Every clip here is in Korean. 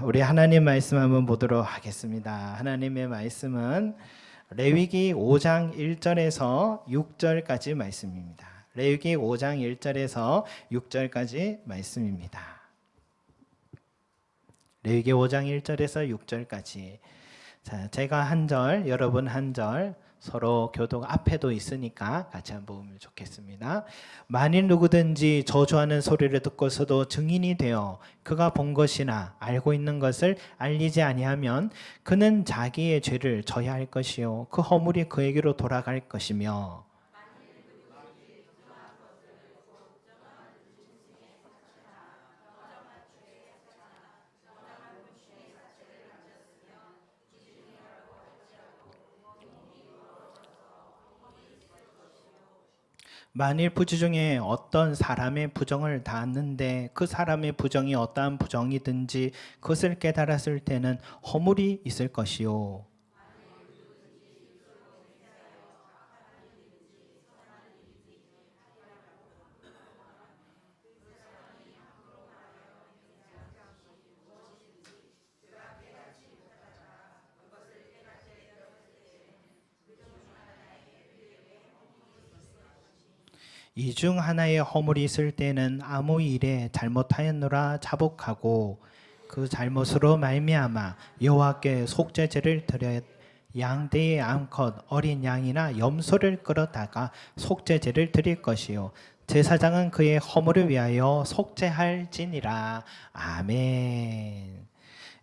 자, 우리 하나님 말씀 한번 보도록 하겠습니다. 하나님의 말씀은 레위기 5장 1절에서 6절까지 말씀입니다. 레위기 5장 1절에서 6절까지 말씀입니다. 레위기 5장 1절에서 6절까지. 자, 제가 한 절, 여러분 한 절, 서로 교독 앞에도 있으니까 같이 한번 보면 좋겠습니다. 만일 누구든지 저주하는 소리를 듣고서도 증인이 되어 그가 본 것이나 알고 있는 것을 알리지 아니하면 그는 자기의 죄를 져야 할 것이요 그 허물이 그에게로 돌아갈 것이며 만일 부지 중에 어떤 사람의 부정을 닿았는데 그 사람의 부정이 어떠한 부정이든지 그것을 깨달았을 때는 허물이 있을 것이요. 이 중 하나의 허물이 있을 때는 아무 일에 잘못하였노라 자복하고 그 잘못으로 말미암아 여호와께 속죄제를 드려 양대의 암컷 어린 양이나 염소를 끌어다가 속죄제를 드릴 것이요 제사장은 그의 허물을 위하여 속죄할지니라 아멘.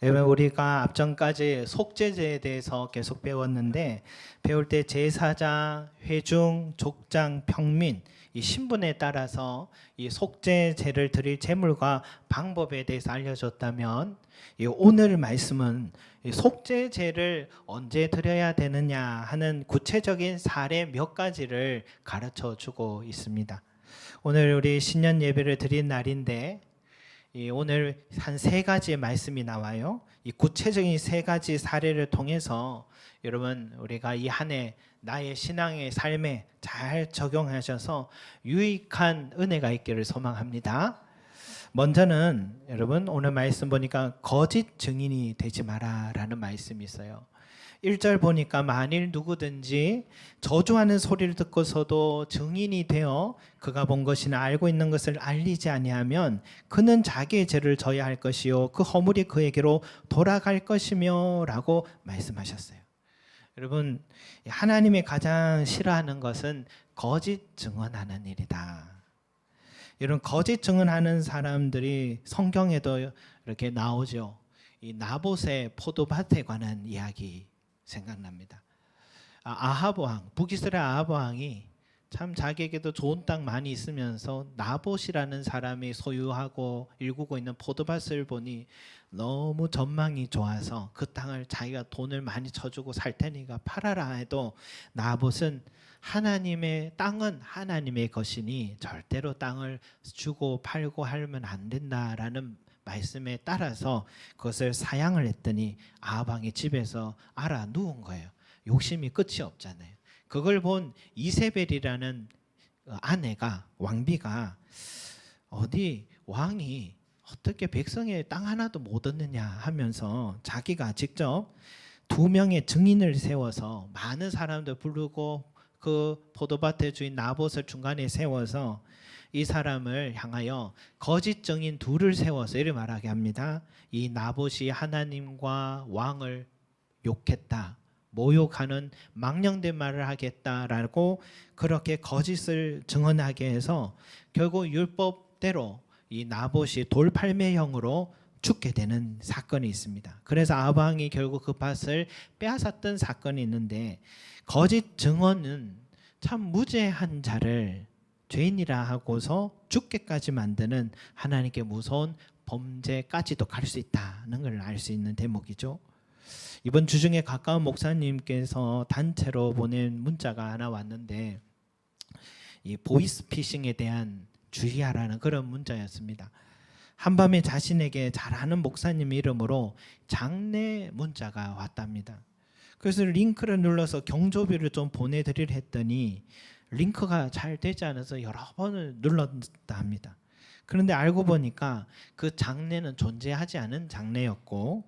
여러분 우리가 앞전까지 속죄제에 대해서 계속 배웠는데 배울 때 제사장, 회중, 족장, 평민 이 신분에 따라서 이 속죄제를 드릴 제물과 방법에 대해서 알려줬다면 이 오늘 말씀은 이 속죄제를 언제 드려야 되느냐 하는 구체적인 사례 몇 가지를 가르쳐 주고 있습니다. 오늘 우리 신년 예배를 드린 날인데 이 오늘 한 세 가지의 말씀이 나와요. 이 구체적인 세 가지 사례를 통해서 여러분 우리가 이 한 해 나의 신앙의 삶에 잘 적용하셔서 유익한 은혜가 있기를 소망합니다. 먼저는 여러분 오늘 말씀 보니까 거짓 증인이 되지 마라라는 말씀이 있어요. 1절 보니까 만일 누구든지 저주하는 소리를 듣고서도 증인이 되어 그가 본 것이나 알고 있는 것을 알리지 아니하면 그는 자기의 죄를 져야 할 것이요 그 허물이 그에게로 돌아갈 것이며라고 말씀하셨어요. 여러분 하나님이 가장 싫어하는 것은 거짓 증언하는 일이다. 이런 거짓 증언하는 사람들이 성경에도 이렇게 나오죠. 이 나봇의 포도밭에 관한 이야기 생각납니다. 아, 아합 왕, 북이스라엘 아합 왕이 참 자기에게도 좋은 땅 많이 있으면서 나봇이라는 사람이 소유하고 일구고 있는 포도밭을 보니 너무 전망이 좋아서 그 땅을 자기가 돈을 많이 쳐주고 살 테니까 팔아라 해도 나봇은 하나님의 땅은 하나님의 것이니 절대로 땅을 주고 팔고 하면 안 된다라는 말씀에 따라서 그것을 사양을 했더니 아방의 집에서 알아 누운 거예요. 욕심이 끝이 없잖아요. 그걸 본 이세벨이라는 아내가 왕비가 어디 왕이 어떻게 백성의 땅 하나도 못 얻느냐 하면서 자기가 직접 두 명의 증인을 세워서 많은 사람들 부르고 그 포도밭의 주인 나봇을 중간에 세워서 이 사람을 향하여 거짓 증인 둘을 세워서 이를 말하게 합니다. 이 나봇이 하나님과 왕을 욕했다. 모욕하는 망령된 말을 하겠다라고 그렇게 거짓을 증언하게 해서 결국 율법대로 이 나봇이 돌팔매형으로 죽게 되는 사건이 있습니다. 그래서 아방이 결국 그 밭을 빼앗았던 사건이 있는데 거짓 증언은 참 무죄한 자를 죄인이라 하고서 죽게까지 만드는 하나님께 무서운 범죄까지도 갈 수 있다는 걸 알 수 있는 대목이죠. 이번 주 중에 가까운 목사님께서 단체로 보낸 문자가 하나 왔는데 이 보이스피싱에 대한 주의하라는 그런 문자였습니다. 한밤에 자신에게 잘 아는 목사님 이름으로 장례 문자가 왔답니다. 그래서 링크를 눌러서 경조비를 좀 보내드릴 했더니 링크가 잘 되지 않아서 여러 번을 눌렀다 합니다. 그런데 알고 보니까 그 장례는 존재하지 않은 장례였고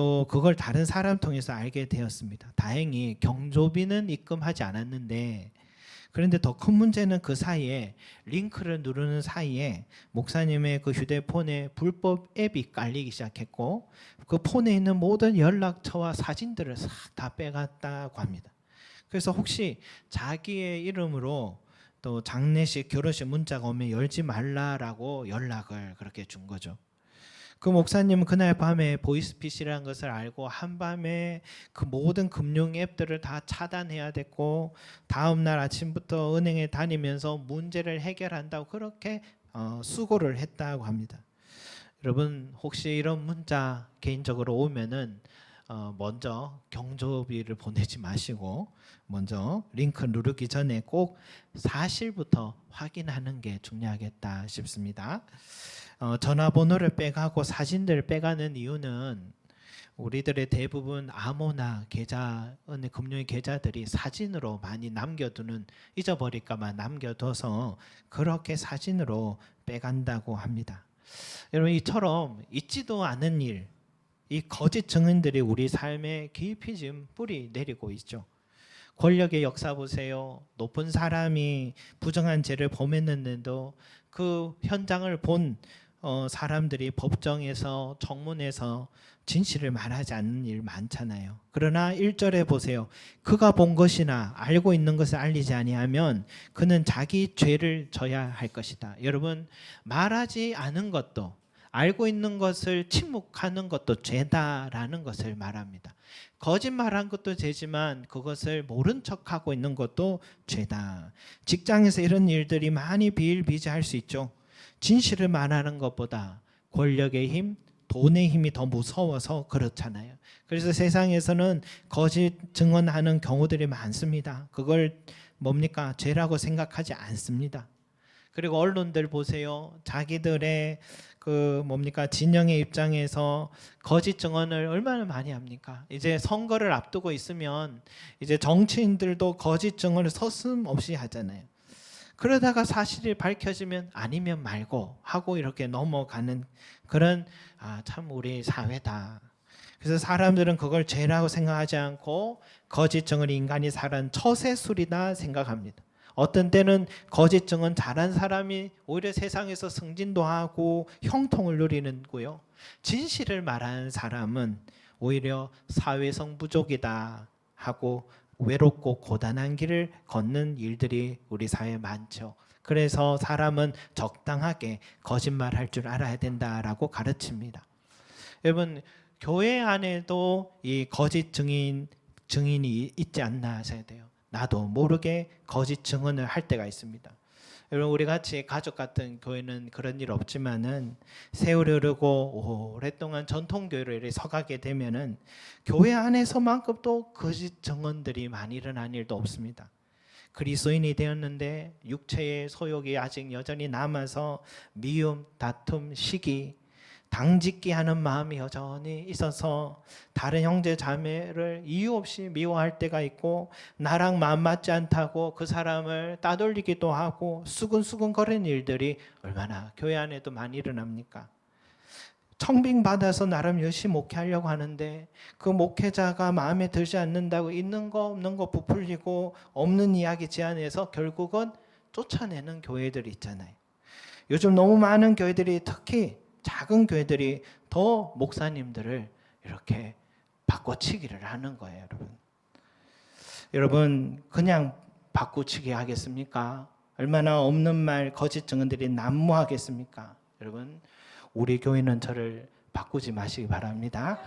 또 그걸 다른 사람 통해서 알게 되었습니다. 다행히 경조비는 입금하지 않았는데 그런데 더 큰 문제는 그 사이에 링크를 누르는 사이에 목사님의 그 휴대폰에 불법 앱이 깔리기 시작했고 그 폰에 있는 모든 연락처와 사진들을 싹 다 빼갔다고 합니다. 그래서 혹시 자기의 이름으로 또 장례식 결혼식 문자가 오면 열지 말라라고 연락을 그렇게 준 거죠. 그 목사님은 그날 밤에 보이스피시라는 것을 알고 한밤에 그 모든 금융 앱들을 다 차단해야 됐고 다음 날 아침부터 은행에 다니면서 문제를 해결한다고 그렇게 어, 수고를 했다고 합니다. 여러분 혹시 이런 문자 개인적으로 오면은 어, 먼저 경조비를 보내지 마시고 먼저 링크 누르기 전에 꼭 사실부터 확인하는 게 중요하겠다 싶습니다. 어, 전화번호를 빼가고 사진들을 빼가는 이유는 우리들의 대부분 암호나 계좌 금융의 계좌들이 사진으로 많이 남겨두는 잊어버릴까봐 남겨둬서 그렇게 사진으로 빼간다고 합니다. 여러분 이처럼 있지도 않은 일, 이 거짓 증언들이 우리 삶에 깊이 지금 뿌리 내리고 있죠. 권력의 역사 보세요. 높은 사람이 부정한 죄를 범했는데도 그 현장을 본 어, 사람들이 법정에서 청문회에서 진실을 말하지 않는 일 많잖아요. 그러나 1절에 보세요. 그가 본 것이나 알고 있는 것을 알리지 아니하면 그는 자기 죄를 져야 할 것이다. 여러분 말하지 않은 것도 알고 있는 것을 침묵하는 것도 죄다라는 것을 말합니다. 거짓말한 것도 죄지만 그것을 모른 척하고 있는 것도 죄다. 직장에서 이런 일들이 많이 비일비재할 수 있죠. 진실을 말하는 것보다 권력의 힘, 돈의 힘이 더 무서워서 그렇잖아요. 그래서 세상에서는 거짓 증언하는 경우들이 많습니다. 그걸 뭡니까? 죄라고 생각하지 않습니다. 그리고 언론들 보세요. 자기들의 그 뭡니까 진영의 입장에서 거짓 증언을 얼마나 많이 합니까? 이제 선거를 앞두고 있으면 이제 정치인들도 거짓 증언을 서슴없이 하잖아요. 그러다가 사실이 밝혀지면 아니면 말고 하고 이렇게 넘어가는 그런 아, 참 우리 사회다. 그래서 사람들은 그걸 죄라고 생각하지 않고 거짓 증언 인간이 살은 처세술이다 생각합니다. 어떤 때는 거짓 증언 잘한 사람이 오히려 세상에서 승진도 하고 형통을 누리는 거요. 진실을 말하는 사람은 오히려 사회성 부족이다 하고 외롭고 고단한 길을 걷는 일들이 우리 사회에 많죠. 그래서 사람은 적당하게 거짓말 할 줄 알아야 된다라고 가르칩니다. 여러분 교회 안에도 이 거짓 증인 증인이 있지 않나 하셔야 돼요. 나도 모르게 거짓 증언을 할 때가 있습니다. 여러분 우리 같이 가족 같은 교회는 그런 일 없지만은 세월이 흐르고 오랫동안 전통 교회를 서가게 되면은 교회 안에서만큼 또 거짓 증언들이 많이 일어난 일도 없습니다. 그리스도인이 되었는데 육체의 소욕이 아직 여전히 남아서 미움, 다툼, 시기, 당짓기 하는 마음이 여전히 있어서 다른 형제 자매를 이유 없이 미워할 때가 있고 나랑 마음 맞지 않다고 그 사람을 따돌리기도 하고 수근수근 거리는 일들이 얼마나 교회 안에도 많이 일어납니까? 청빙 받아서 나름 열심히 목회하려고 하는데 그 목회자가 마음에 들지 않는다고 있는 거 없는 거 부풀리고 없는 이야기 제안해서 결국은 쫓아내는 교회들이 있잖아요. 요즘 너무 많은 교회들이 특히 작은 교회들이 더 목사님들을 이렇게 바꿔치기를 하는 거예요, 여러분. 여러분 그냥 바꿔치기 하겠습니까? 얼마나 없는 말 거짓 증언들이 난무하겠습니까? 여러분 우리 교회는 저를 바꾸지 마시기 바랍니다.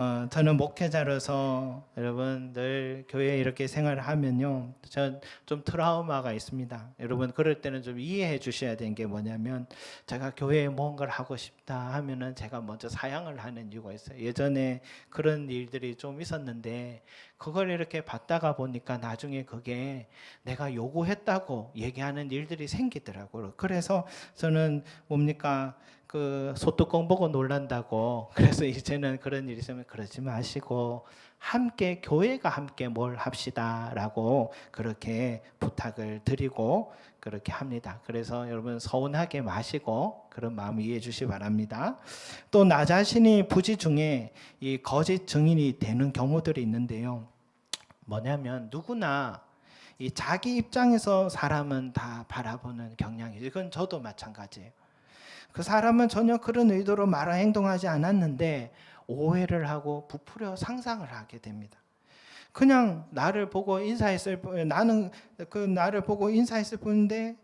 어, 저는 목회자로서 여러분 늘 교회에 이렇게 생활을 하면요, 저 좀 트라우마가 있습니다. 여러분 그럴 때는 좀 이해해 주셔야 되는 게 뭐냐면 제가 교회에 뭔가를 하고 싶다 하면은 제가 먼저 사양을 하는 이유가 있어요. 예전에 그런 일들이 좀 있었는데 그걸 이렇게 받다가 보니까 나중에 그게 내가 요구했다고 얘기하는 일들이 생기더라고요. 그래서 저는 뭡니까 그 소뚜껑 보고 놀란다고 그래서 이제는 그런 일이 있으면 그러지 마시고 함께 교회가 함께 뭘 합시다라고 그렇게 부탁을 드리고 그렇게 합니다. 그래서 여러분 서운하게 마시고 그런 마음 이해해 주시 기 바랍니다. 또 나 자신이 부지 중에 이 거짓 증인이 되는 경우들이 있는데요. 뭐냐면 누구나 이 자기 입장에서 사람은 다 바라보는 경향이죠. 이건 저도 마찬가지예요. 그 사람은 전혀 그런 의도로 말하 행동하지 않았는데 오해를 하고 부풀려 상상을 하게 됩니다. 그냥 나를 보고 인사했을 뿐 나는 그 나를 보고 인사했을 뿐인데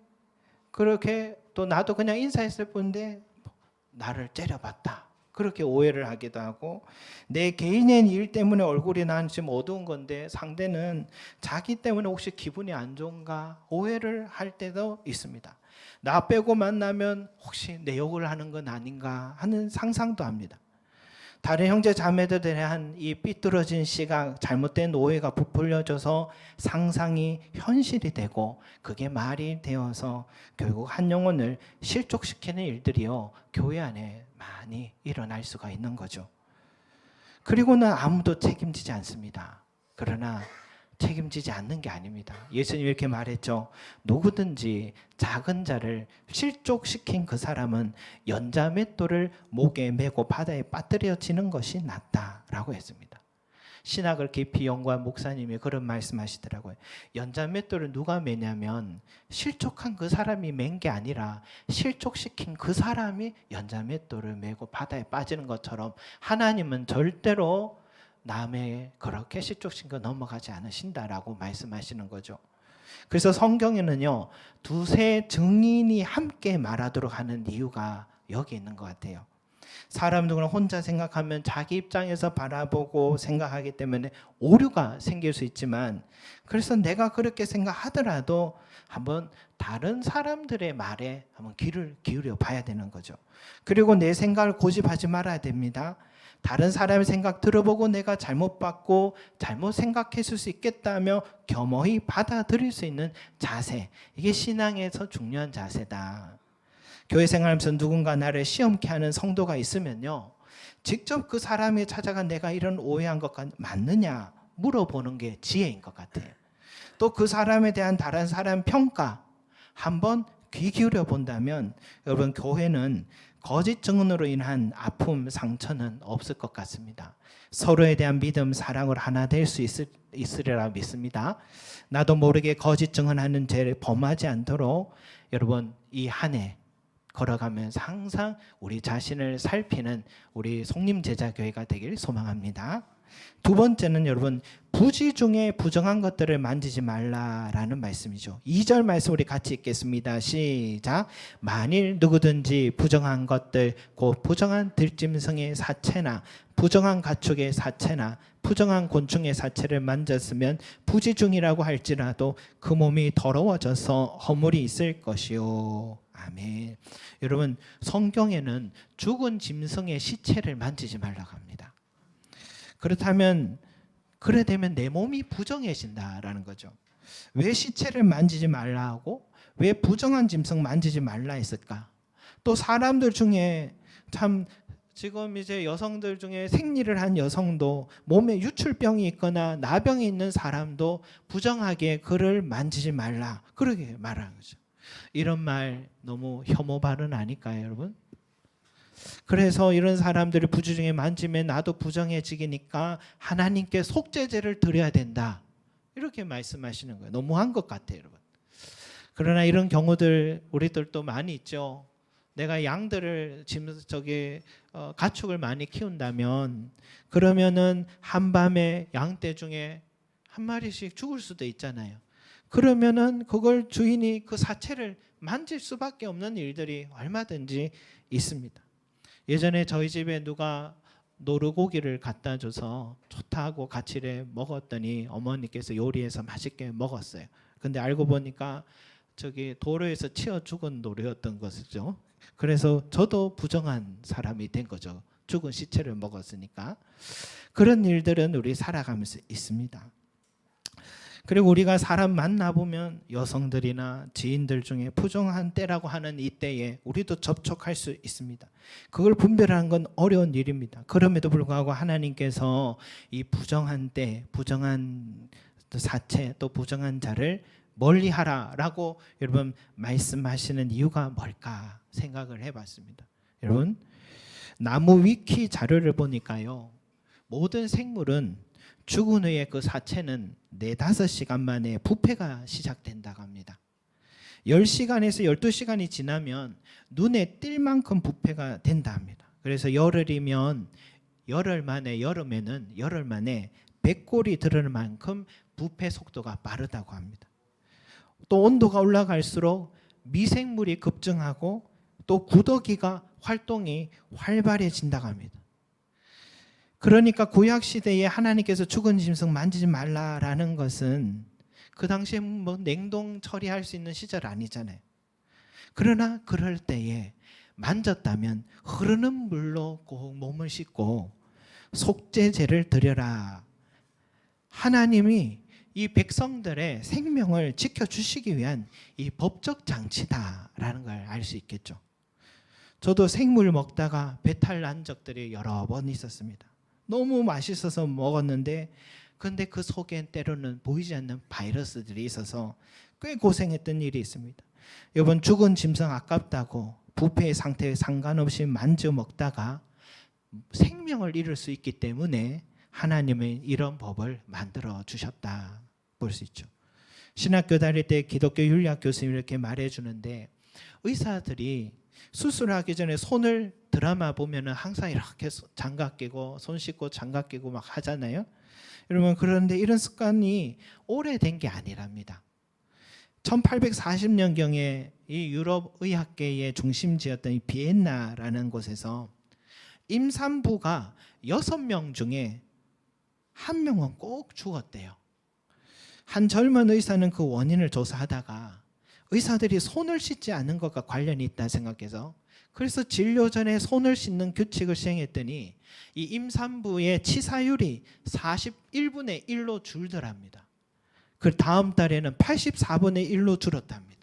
그렇게 또 나도 그냥 인사했을 뿐인데 나를 째려봤다. 그렇게 오해를 하기도 하고 내 개인의 일 때문에 얼굴이 난 지금 어두운 건데 상대는 자기 때문에 혹시 기분이 안 좋은가 오해를 할 때도 있습니다. 나 빼고 만나면 혹시 내 욕을 하는 건 아닌가 하는 상상도 합니다. 다른 형제 자매들에 대한 이 삐뚤어진 시각, 잘못된 오해가 부풀려져서 상상이 현실이 되고 그게 말이 되어서 결국 한 영혼을 실족시키는 일들이요 교회 안에 많이 일어날 수가 있는 거죠. 그리고는 아무도 책임지지 않습니다. 그러나 책임지지 않는 게 아닙니다. 예수님 이렇게 말했죠. 누구든지 작은 자를 실족시킨 그 사람은 연자 맷돌을 목에 메고 바다에 빠뜨려지는 것이 낫다라고 했습니다. 신학을 깊이 연구한 목사님이 그런 말씀하시더라고요. 연자 맷돌을 누가 매냐면 실족한 그 사람이 맨 게 아니라 실족시킨 그 사람이 연자 맷돌을 메고 바다에 빠지는 것처럼 하나님은 절대로 남의 그렇게 실족신 거 넘어가지 않으신다라고 말씀하시는 거죠. 그래서 성경에는요 두세 증인이 함께 말하도록 하는 이유가 여기 있는 것 같아요. 사람 누구나 혼자 생각하면 자기 입장에서 바라보고 생각하기 때문에 오류가 생길 수 있지만 그래서 내가 그렇게 생각하더라도 한번 다른 사람들의 말에 한번 귀를 기울여 봐야 되는 거죠. 그리고 내 생각을 고집하지 말아야 됩니다. 다른 사람의 생각 들어보고 내가 잘못 받고 잘못 생각했을 수 있겠다며 겸허히 받아들일 수 있는 자세. 이게 신앙에서 중요한 자세다. 교회 생활하면서 누군가 나를 시험케 하는 성도가 있으면요. 직접 그 사람이 찾아가 내가 이런 오해한 것과 맞느냐 물어보는 게 지혜인 것 같아요. 또 그 사람에 대한 다른 사람 평가 한번 귀 기울여 본다면 여러분 교회는 거짓 증언으로 인한 아픔, 상처는 없을 것 같습니다. 서로에 대한 믿음, 사랑으로 하나 될 수 있으리라 믿습니다. 나도 모르게 거짓 증언하는 죄를 범하지 않도록 여러분 이 한 해 걸어가면서 항상 우리 자신을 살피는 우리 송림 제자 교회가 되길 소망합니다. 두 번째는 여러분 부지 중에 부정한 것들을 만지지 말라라는 말씀이죠. 2절 말씀 우리 같이 읽겠습니다. 시작. 만일 누구든지 부정한 것들 곧 부정한 들짐승의 사체나 부정한 가축의 사체나 부정한 곤충의 사체를 만졌으면 부지 중이라고 할지라도 그 몸이 더러워져서 허물이 있을 것이요. 아멘. 여러분 성경에는 죽은 짐승의 시체를 만지지 말라고 합니다. 그렇다면 그래 되면 내 몸이 부정해진다라는 거죠. 왜 시체를 만지지 말라 하고 왜 부정한 짐승 만지지 말라 했을까? 또 사람들 중에 참 지금 이제 여성들 중에 생리를 한 여성도 몸에 유출병이 있거나 나병이 있는 사람도 부정하게 그를 만지지 말라 그렇게 말하는 거죠. 이런 말 너무 혐오 발언 아닐까요, 여러분? 그래서 이런 사람들이 부주중에 만지면 나도 부정해지니까 하나님께 속죄제를 드려야 된다. 이렇게 말씀하시는 거예요. 너무한 것 같아요, 여러분. 그러나 이런 경우들 우리들도 많이 있죠. 내가 양들을 지금 저기 어, 가축을 많이 키운다면 그러면은 한밤에 양떼 중에 한 마리씩 죽을 수도 있잖아요. 그러면은 그걸 주인이 그 사체를 만질 수밖에 없는 일들이 얼마든지 있습니다. 예전에 저희 집에 누가 노루고기를 갖다 줘서 좋다 하고 같이 먹었더니 어머니께서 요리해서 맛있게 먹었어요. 근데 알고 보니까 저기 도로에서 치어 죽은 노루였던 것이죠. 그래서 저도 부정한 사람이 된 거죠. 죽은 시체를 먹었으니까. 그런 일들은 우리 살아가면서 있습니다. 그리고 우리가 사람 만나 보면 여성들이나 지인들 중에 부정한 때라고 하는 이 때에 우리도 접촉할 수 있습니다. 그걸 분별하는 건 어려운 일입니다. 그럼에도 불구하고 하나님께서 이 부정한 때, 부정한 사체 또 부정한 자를 멀리 하라라고 여러분 말씀하시는 이유가 뭘까 생각을 해봤습니다. 여러분 나무 위키 자료를 보니까요 모든 생물은 죽은 후에 그 사체는 네 다섯 시간 만에 부패가 시작된다고 합니다. 10시간에서 12시간이 지나면 눈에 띌 만큼 부패가 된다 합니다. 그래서 열흘이면 열흘 만에 여름에는 열흘 만에 백골이 들을 만큼 부패 속도가 빠르다고 합니다. 또 온도가 올라갈수록 미생물이 급증하고 또 구더기가 활동이 활발해진다고 합니다. 그러니까 구약 시대에 하나님께서 죽은 짐승 만지지 말라라는 것은 그 당시에 뭐 냉동 처리할 수 있는 시절 아니잖아요. 그러나 그럴 때에 만졌다면 흐르는 물로 꼭 몸을 씻고 속죄제를 드려라. 하나님이 이 백성들의 생명을 지켜주시기 위한 이 법적 장치다라는 걸 알 수 있겠죠. 저도 생물 먹다가 배탈 난 적들이 여러 번 있었습니다. 너무 맛있어서 먹었는데 근데 그 속엔 때로는 보이지 않는 바이러스들이 있어서 꽤 고생했던 일이 있습니다. 여러분 죽은 짐승 아깝다고 부패의 상태에 상관없이 만져 먹다가 생명을 잃을 수 있기 때문에 하나님은 이런 법을 만들어 주셨다 볼 수 있죠. 신학교 다닐 때 기독교 윤리학 교수님이 이렇게 말해 주는데 의사들이 수술하기 전에 손을 드라마 보면은 항상 이렇게 장갑 끼고 손 씻고 장갑 끼고 막 하잖아요. 여러분 그런데 이런 습관이 오래된 게 아니랍니다. 1840년 경에 이 유럽 의학계의 중심지였던 이 비엔나라는 곳에서 임산부가 여섯 명 중에 한 명은 꼭 죽었대요. 한 젊은 의사는 그 원인을 조사하다가 의사들이 손을 씻지 않는 것과 관련이 있다 생각해서 그래서 진료 전에 손을 씻는 규칙을 시행했더니 이 임산부의 치사율이 41분의 1로 줄더랍니다. 그 다음 달에는 84분의 1로 줄었답니다.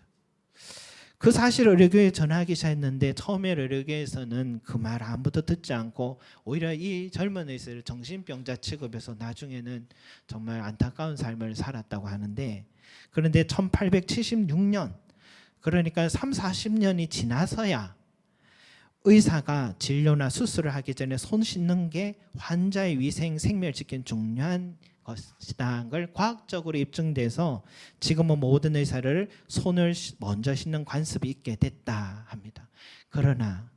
그 사실을 의료교에 전하기 시작했는데 처음에 의료교에서는 그 말 아무도 듣지 않고 오히려 이 젊은 의사를 정신병자 취급해서 나중에는 정말 안타까운 삶을 살았다고 하는데 그런데 1876년 그러니까 3, 40년이 지나서야 의사가 진료나 수술을 하기 전에 손 씻는 게 환자의 위생 생명을 지키는 중요한 것이다. 걸 과학적으로 입증돼서 지금은 모든 의사를 손을 먼저 씻는 관습이 있게 됐다 합니다. 그러나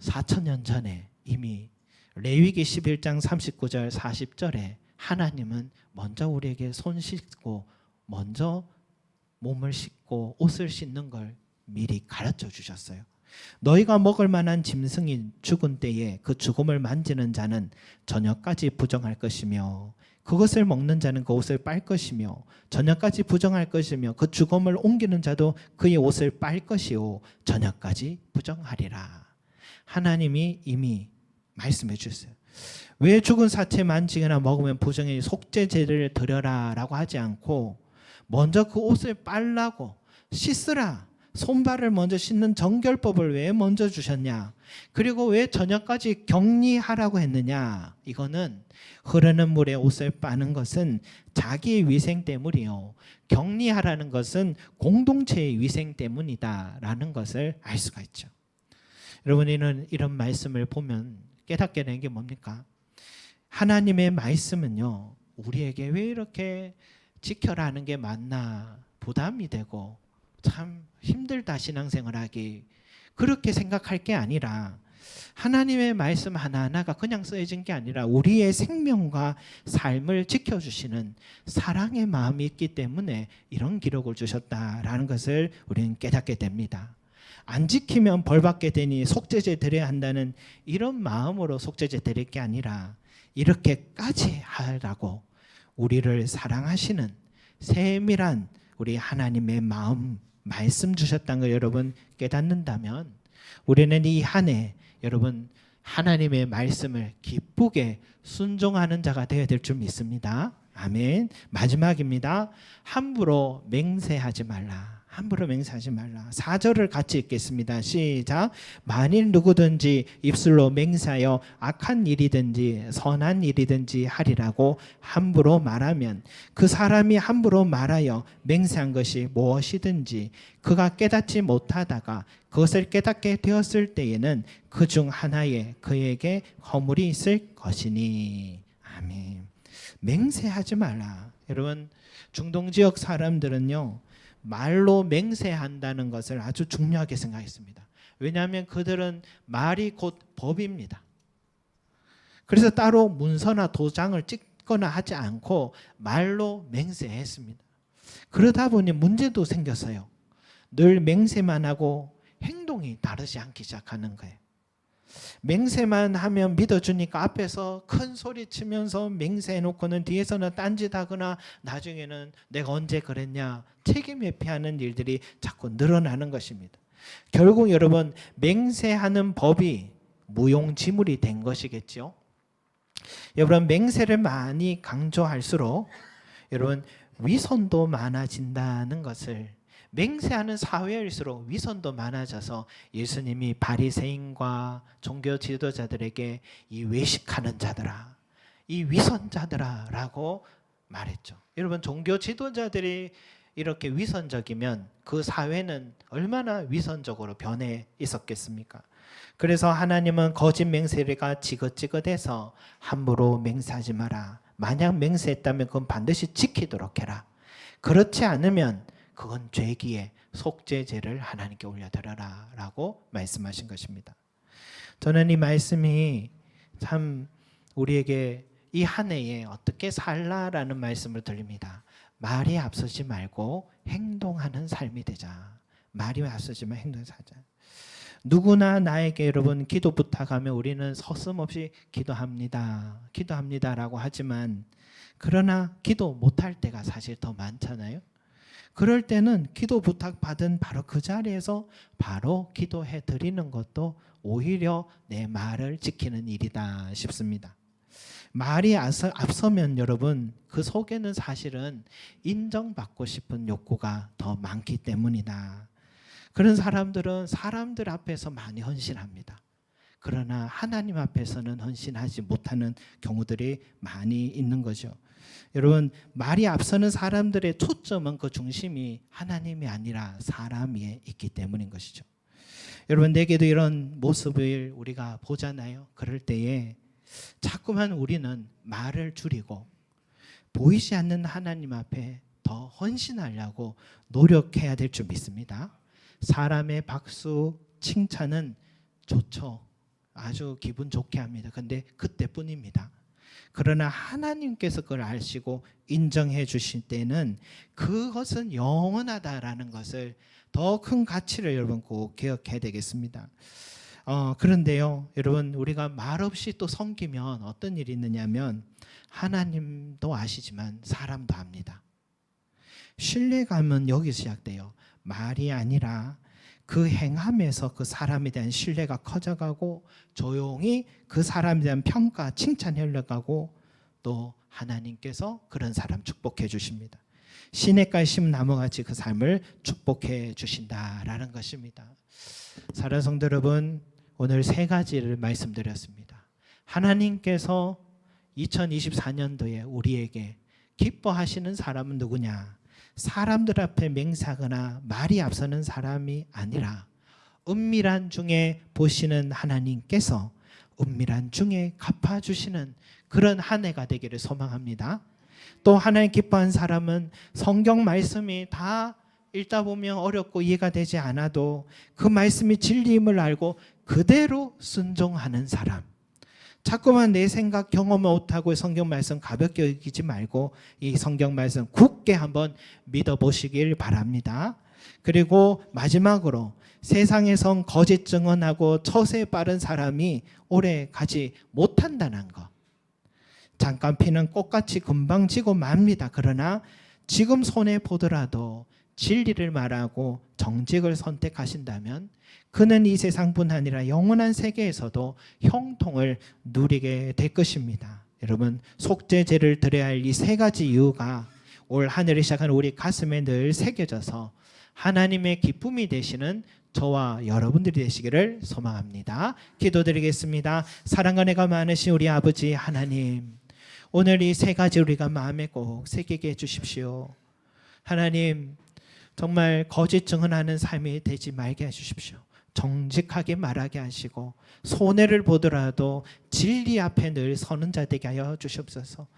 4천년 전에 이미 레위기 11장 39절 40절에 하나님은 먼저 우리에게 손 씻고 먼저 몸을 씻고 옷을 씻는 걸 미리 가르쳐 주셨어요. 너희가 먹을 만한 짐승이 죽은 때에 그 죽음을 만지는 자는 저녁까지 부정할 것이며 그것을 먹는 자는 그 옷을 빨 것이며 저녁까지 부정할 것이며 그 죽음을 옮기는 자도 그의 옷을 빨 것이요 저녁까지 부정하리라. 하나님이 이미 말씀해 주셨어요. 왜 죽은 사체 만지거나 먹으면 부정의 속죄제를 드려라라고 하지 않고 먼저 그 옷을 빨라고 씻으라. 손발을 먼저 씻는 정결법을 왜 먼저 주셨냐? 그리고 왜 저녁까지 격리하라고 했느냐? 이거는 흐르는 물에 옷을 빠는 것은 자기의 위생 때문이요. 격리하라는 것은 공동체의 위생 때문이다라는 것을 알 수가 있죠. 여러분이는 이런 말씀을 보면 깨닫게 되는 게 뭡니까? 하나님의 말씀은요. 우리에게 왜 이렇게 지켜라는 게 맞나 부담이 되고 참 힘들다 신앙생활하기 그렇게 생각할 게 아니라 하나님의 말씀 하나하나가 그냥 쓰여진 게 아니라 우리의 생명과 삶을 지켜주시는 사랑의 마음이 있기 때문에 이런 기록을 주셨다라는 것을 우리는 깨닫게 됩니다. 안 지키면 벌 받게 되니 속죄제 드려야 한다는 이런 마음으로 속죄제 드릴 게 아니라 이렇게까지 하라고 우리를 사랑하시는 세밀한 우리 하나님의 마음 말씀 주셨다는 걸 여러분 깨닫는다면 우리는 이 한 해 여러분 하나님의 말씀을 기쁘게 순종하는 자가 되어야 될 줄 믿습니다. 아멘. 마지막입니다. 함부로 맹세하지 말라. 함부로 맹세하지 말라. 4절을 같이 읽겠습니다. 시작. 만일 누구든지 입술로 맹세하여 악한 일이든지 선한 일이든지 하리라고 함부로 말하면 그 사람이 함부로 말하여 맹세한 것이 무엇이든지 그가 깨닫지 못하다가 그것을 깨닫게 되었을 때에는 그 중 하나에 그에게 허물이 있을 것이니. 아멘. 맹세하지 말라. 여러분 중동 지역 사람들은요 말로 맹세한다는 것을 아주 중요하게 생각했습니다. 왜냐하면 그들은 말이 곧 법입니다. 그래서 따로 문서나 도장을 찍거나 하지 않고 말로 맹세했습니다. 그러다 보니 문제도 생겼어요. 늘 맹세만 하고 행동이 다르지 않기 시작하는 거예요. 맹세만 하면 믿어주니까 앞에서 큰 소리 치면서 맹세해놓고는 뒤에서는 딴짓하거나 나중에는 내가 언제 그랬냐 책임 회피하는 일들이 자꾸 늘어나는 것입니다. 결국 여러분 맹세하는 법이 무용지물이 된 것이겠죠. 여러분 맹세를 많이 강조할수록 여러분 위선도 많아진다는 것을 맹세하는 사회일수록 위선도 많아져서 예수님이 바리새인과 종교 지도자들에게 이 외식하는 자들아, 이 위선자들아라고 말했죠. 여러분 종교 지도자들이 이렇게 위선적이면 그 사회는 얼마나 위선적으로 변해 있었겠습니까? 그래서 하나님은 거짓 맹세가 지긋지긋해서 함부로 맹세하지 마라. 만약 맹세했다면 그건 반드시 지키도록 해라. 그렇지 않으면 그건 죄기에 속죄제를 하나님께 올려드려라 라고 말씀하신 것입니다. 저는 이 말씀이 참 우리에게 이 한 해에 어떻게 살라라는 말씀을 드립니다. 말이 앞서지 말고 행동하는 삶이 되자. 말이 앞서지만 행동하자. 누구나 나에게 여러분 기도 부탁하면 우리는 서슴없이 기도합니다. 기도합니다라고 하지만 그러나 기도 못할 때가 사실 더 많잖아요. 그럴 때는 기도 부탁 받은 바로 그 자리에서 바로 기도해 드리는 것도 오히려 내 말을 지키는 일이다 싶습니다. 말이 앞서, 앞서면 여러분 그 속에는 사실은 인정받고 싶은 욕구가 더 많기 때문이다. 그런 사람들은 사람들 앞에서 많이 헌신합니다. 그러나 하나님 앞에서는 헌신하지 못하는 경우들이 많이 있는 거죠. 여러분 말이 앞서는 사람들의 초점은 그 중심이 하나님이 아니라 사람 위에 있기 때문인 것이죠. 여러분 내게도 이런 모습을 우리가 보잖아요. 그럴 때에 자꾸만 우리는 말을 줄이고 보이지 않는 하나님 앞에 더 헌신하려고 노력해야 될 줄 믿습니다. 사람의 박수, 칭찬은 좋죠. 아주 기분 좋게 합니다. 근데 그때뿐입니다. 그러나 하나님께서 그걸 아시고 인정해 주실 때는 그것은 영원하다라는 것을 더 큰 가치를 여러분 꼭 기억해야 되겠습니다. 어, 그런데요, 여러분 우리가 말없이 또 섬기면 어떤 일이 있느냐면 하나님도 아시지만 사람도 압니다. 신뢰감은 여기 시작돼요. 말이 아니라 그 행함에서 그 사람에 대한 신뢰가 커져가고 조용히 그 사람에 대한 평가, 칭찬이 흘러가고 또 하나님께서 그런 사람 축복해 주십니다. 시냇가에 심은 나무같이 그 삶을 축복해 주신다라는 것입니다. 사랑 성도 여러분, 오늘 세 가지를 말씀드렸습니다. 하나님께서 2024년도에 우리에게 기뻐하시는 사람은 누구냐? 사람들 앞에 맹세하거나 말이 앞서는 사람이 아니라 은밀한 중에 보시는 하나님께서 은밀한 중에 갚아주시는 그런 한 해가 되기를 소망합니다. 또 하나님 기뻐한 사람은 성경 말씀이 다 읽다 보면 어렵고 이해가 되지 않아도 그 말씀이 진리임을 알고 그대로 순종하는 사람. 자꾸만 내 생각 경험을 못하고 성경 말씀 가볍게 여기지 말고 이 성경 말씀 굳게 한번 믿어보시길 바랍니다. 그리고 마지막으로 세상에선 거짓 증언하고 처세 빠른 사람이 오래 가지 못한다는 것. 잠깐 피는 꽃같이 금방 지고 맙니다. 그러나 지금 손에 보더라도 진리를 말하고 정직을 선택하신다면 그는 이 세상뿐 아니라 영원한 세계에서도 형통을 누리게 될 것입니다. 여러분 속죄제를 드려야 할 이 세 가지 이유가 올 하늘을 시작한 우리 가슴에 늘 새겨져서 하나님의 기쁨이 되시는 저와 여러분들이 되시기를 소망합니다. 기도드리겠습니다. 사랑과 내가 많으신 우리 아버지 하나님, 오늘 이 세 가지 우리가 마음에 꼭 새기게 해주십시오. 하나님, 정말 거짓 증언하는 삶이 되지 말게 해주십시오. 정직하게 말하게 하시고 손해를 보더라도 진리 앞에 늘 서는 자 되게 하여 주시옵소서.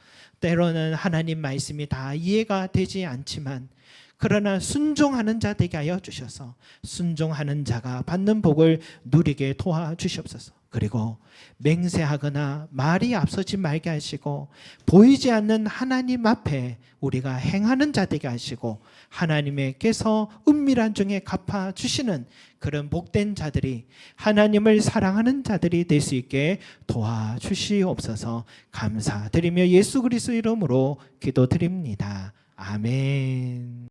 때로는 하나님 말씀이 다 이해가 되지 않지만 그러나 순종하는 자 되게 하여 주셔서 순종하는 자가 받는 복을 누리게 도와 주시옵소서. 그리고 맹세하거나 말이 앞서지 말게 하시고 보이지 않는 하나님 앞에 우리가 행하는 자 되게 하시고 하나님께서 은밀한 중에 갚아 주시는 그런 복된 자들이 하나님을 사랑하는 자들이 될 수 있게 도와 주시옵소서 감사드리며 예수 그리스도 이름으로 기도드립니다. 아멘.